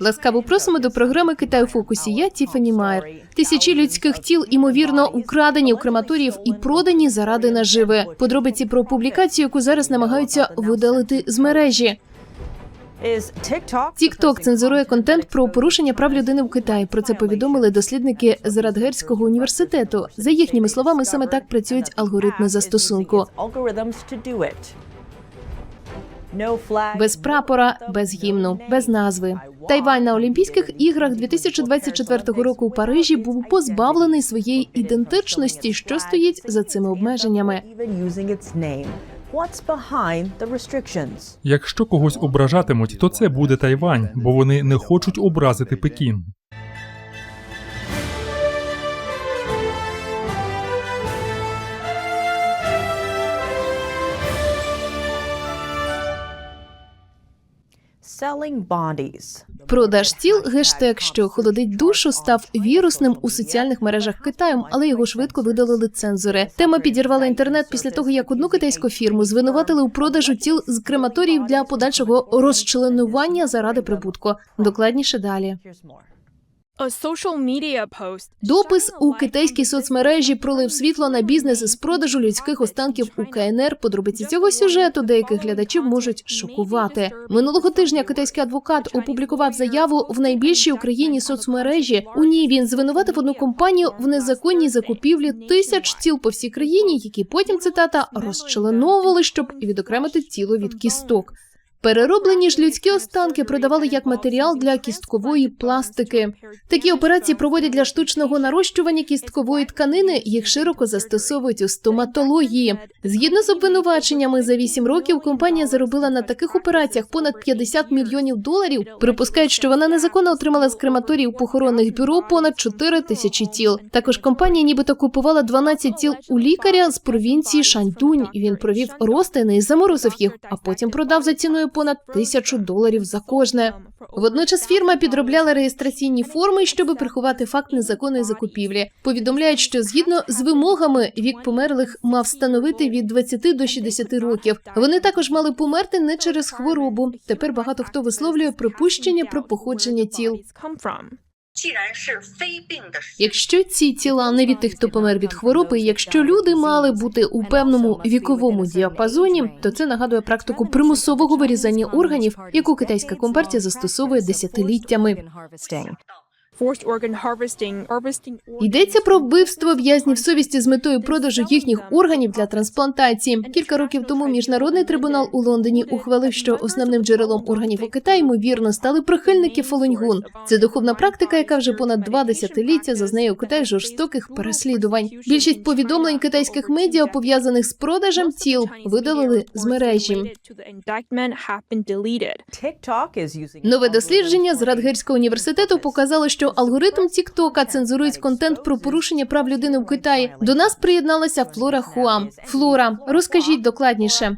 Ласкаво просимо до програми Китай у фокусі. Я Тіфані Майер. Тисячі людських тіл імовірно украдені у крематоріїв і продані заради наживи. Подробиці про публікацію, яку зараз намагаються видалити з мережі. TikTok цензурує контент про порушення прав людини в Китаї. Про це повідомили дослідники з Радгерського університету. За їхніми словами, саме так працюють алгоритми застосунку. Без прапора, без гімну, без назви. Тайвань на Олімпійських іграх 2024 року у Парижі був позбавлений своєї ідентичності, що стоїть за цими обмеженнями. Якщо когось ображатимуть, то це буде Тайвань, бо вони не хочуть образити Пекін. Продаж тіл гештег, що холодить душу, став вірусним у соціальних мережах Китаю, але його швидко видалили цензори. Тема підірвала інтернет після того, як одну китайську фірму звинуватили у продажу тіл з крематоріїв для подальшого розчленування заради прибутку. Докладніше далі. Допис у китайській соцмережі пролив світло на бізнес із продажу людських останків у КНР. Подробиці цього сюжету деяких глядачів можуть шокувати. Минулого тижня китайський адвокат опублікував заяву в найбільшій Україні соцмережі. У ній він звинуватив одну компанію в незаконній закупівлі тисяч тіл по всій країні, які потім цитата розчленовували, щоб відокремити тіло від кісток. Перероблені ж людські останки продавали як матеріал для кісткової пластики. Такі операції проводять для штучного нарощування кісткової тканини. Їх широко застосовують у стоматології. Згідно з обвинуваченнями, за 8 років компанія заробила на таких операціях понад 50 мільйонів доларів. Припускають, що вона незаконно отримала з крематоріїв похоронних бюро понад 4 тисячі тіл. Також компанія нібито купувала 12 тіл у лікаря з провінції Шаньдунь. Він провів розтини і заморозив їх, а потім продав за ціною понад тисячу доларів за кожне. Водночас фірма підробляла реєстраційні форми, щоб приховати факт незаконної закупівлі. Повідомляють, що згідно з вимогами вік померлих мав становити від 20 до 60 років. Вони також мали померти не через хворобу. Тепер багато хто висловлює припущення про походження тіл. Якщо ці тіла не від тих, хто помер від хвороби, якщо люди мали бути у певному віковому діапазоні, то це нагадує практику примусового вирізання органів, яку китайська компартія застосовує десятиліттями. Forced organ harvesting. Harvesting organs. Йдеться про вбивство в'язнів совісті з метою продажу їхніх органів для трансплантації. Кілька років тому міжнародний трибунал у Лондоні ухвалив, що основним джерелом органів у Китаї ймовірно стали прихильники Фалуньгун. Це духовна практика, яка вже понад два десятиліття зазнає у Китаї жорстоких переслідувань. Більшість повідомлень китайських медіа пов'язаних з продажем тіл видалили з мережі. Нове дослідження з Радгерського університету показало, що алгоритм Тіктока цензурують контент про порушення прав людини в Китаї. До нас приєдналася Флора Хуа. Флора, розкажіть докладніше.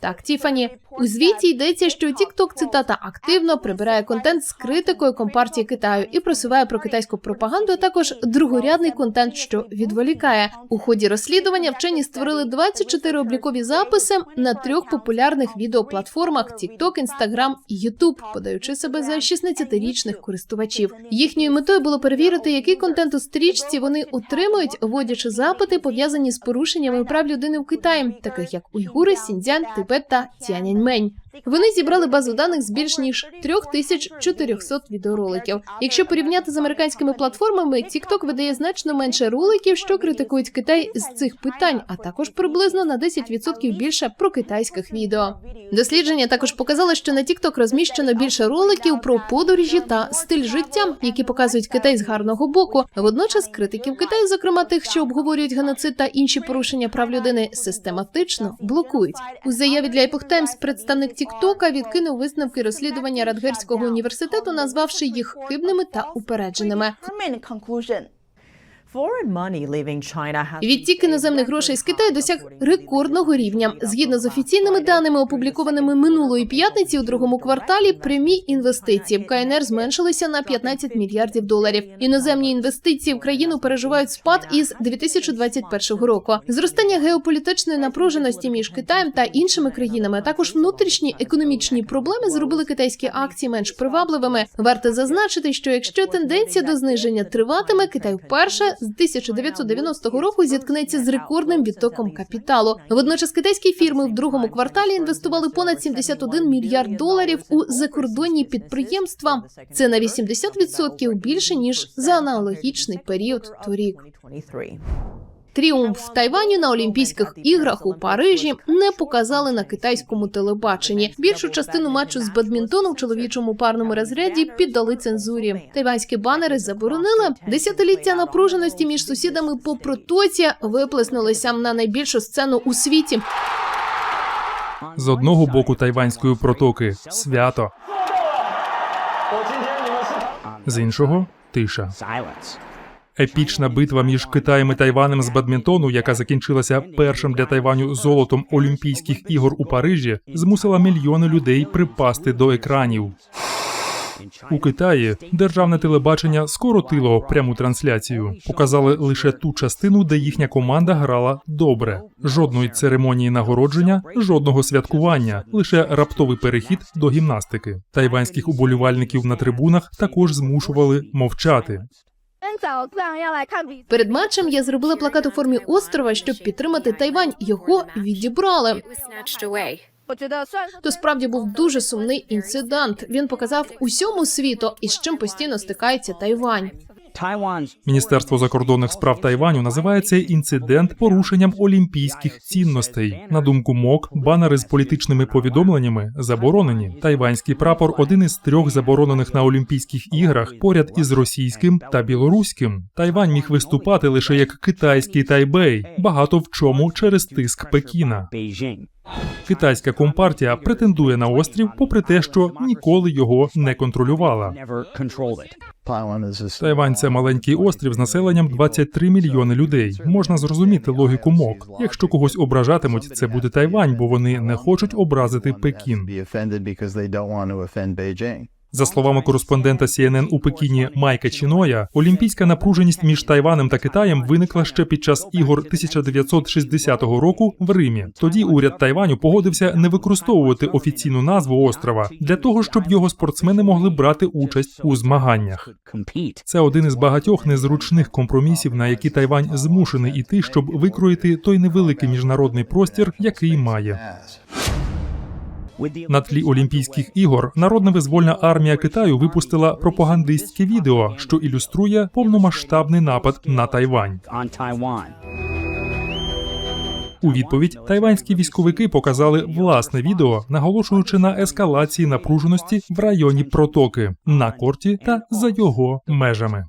Так, Тіфані, у звіті йдеться, що TikTok, цитата активно прибирає контент з критикою компартії Китаю і просуває про китайську пропаганду, а також другорядний контент, що відволікає. У ході розслідування вчені створили 24 облікові записи на трьох популярних відеоплатформах TikTok, Instagram і YouTube, подаючи себе за 16-річних користувачів. Їхньою метою було перевірити, який контент у стрічці вони отримують, вводячи запити, пов'язані з порушеннями прав людини в Китаї, таких як уйгури, Сіньцзян, Тибет та Тяньаньмень. Вони зібрали базу даних з більш ніж 3400 відеороликів. Якщо порівняти з американськими платформами, TikTok видає значно менше роликів, що критикують Китай з цих питань, а також приблизно на 10% більше про китайських відео. Дослідження також показало, що на TikTok розміщено більше роликів про подорожі та стиль життя, які показують Китай з гарного боку. Водночас критиків Китаю, зокрема тих, що обговорюють геноцид та інші порушення прав людини, систематично блокують. У заяві для Epoch Times представник Тіктока відкинув висновки розслідування Радгерського університету, назвавши їх хибними та упередженими. Відтік іноземних грошей з Китаю досяг рекордного рівня. Згідно з офіційними даними, опублікованими минулої п'ятниці у другому кварталі, прямі інвестиції в КНР зменшилися на 15 мільярдів доларів. Іноземні інвестиції в країну переживають спад із 2021 року. Зростання геополітичної напруженості між Китаєм та іншими країнами, а також внутрішні економічні проблеми зробили китайські акції менш привабливими. Варто зазначити, що якщо тенденція до зниження триватиме, Китай вперше з 1990 року зіткнеться з рекордним відтоком капіталу. Водночас китайські фірми в другому кварталі інвестували понад 71 мільярд доларів у закордонні підприємства. Це на 80% більше ніж за аналогічний період торік. 2023. Тріумф Тайваню на Олімпійських іграх у Парижі не показали на китайському телебаченні. Більшу частину матчу з бадмінтону в чоловічому парному розряді піддали цензурі. Тайванські банери заборонили. Десятиліття напруженості між сусідами по протоці виплеснулися на найбільшу сцену у світі. З одного боку тайванської протоки свято, з іншого тиша. Епічна битва між Китаєм і Тайванем з бадмінтону, яка закінчилася першим для Тайваню золотом Олімпійських ігор у Парижі, змусила мільйони людей припасти до екранів. У Китаї державне телебачення скоротило пряму трансляцію. Показали лише ту частину, де їхня команда грала добре. Жодної церемонії нагородження, жодного святкування, лише раптовий перехід до гімнастики. Тайванських уболівальників на трибунах також змушували мовчати. Перед матчем я зробила плакат у формі острова, щоб підтримати Тайвань. Його відібрали. То справді був дуже сумний інцидент. Він показав усьому світу, із чим постійно стикається Тайвань. Міністерство закордонних справ Тайваню називає цей інцидент порушенням олімпійських цінностей. На думку МОК, банери з політичними повідомленнями заборонені. Тайванський прапор один із трьох заборонених на Олімпійських іграх поряд із російським та білоруським. Тайвань міг виступати лише як китайський Тайбей, багато в чому через тиск Пекіна. Китайська компартія претендує на острів, попри те, що ніколи його не контролювала. Тайвань це маленький острів з населенням 23 мільйони людей. Можна зрозуміти логіку МОК. Якщо когось ображатимуть, це буде Тайвань, бо вони не хочуть образити Пекін. За словами кореспондента CNN у Пекіні Майка Чіноя, олімпійська напруженість між Тайванем та Китаєм виникла ще під час ігор 1960 року в Римі. Тоді уряд Тайваню погодився не використовувати офіційну назву острова для того, щоб його спортсмени могли брати участь у змаганнях. Це один із багатьох незручних компромісів, на які Тайвань змушений іти, щоб викроїти той невеликий міжнародний простір, який має. На тлі Олімпійських ігор народна визвольна армія Китаю випустила пропагандистське відео, що ілюструє повномасштабний напад на Тайвань. У відповідь тайванські військовики показали власне відео, наголошуючи на ескалації напруженості в районі протоки на корті та за його межами.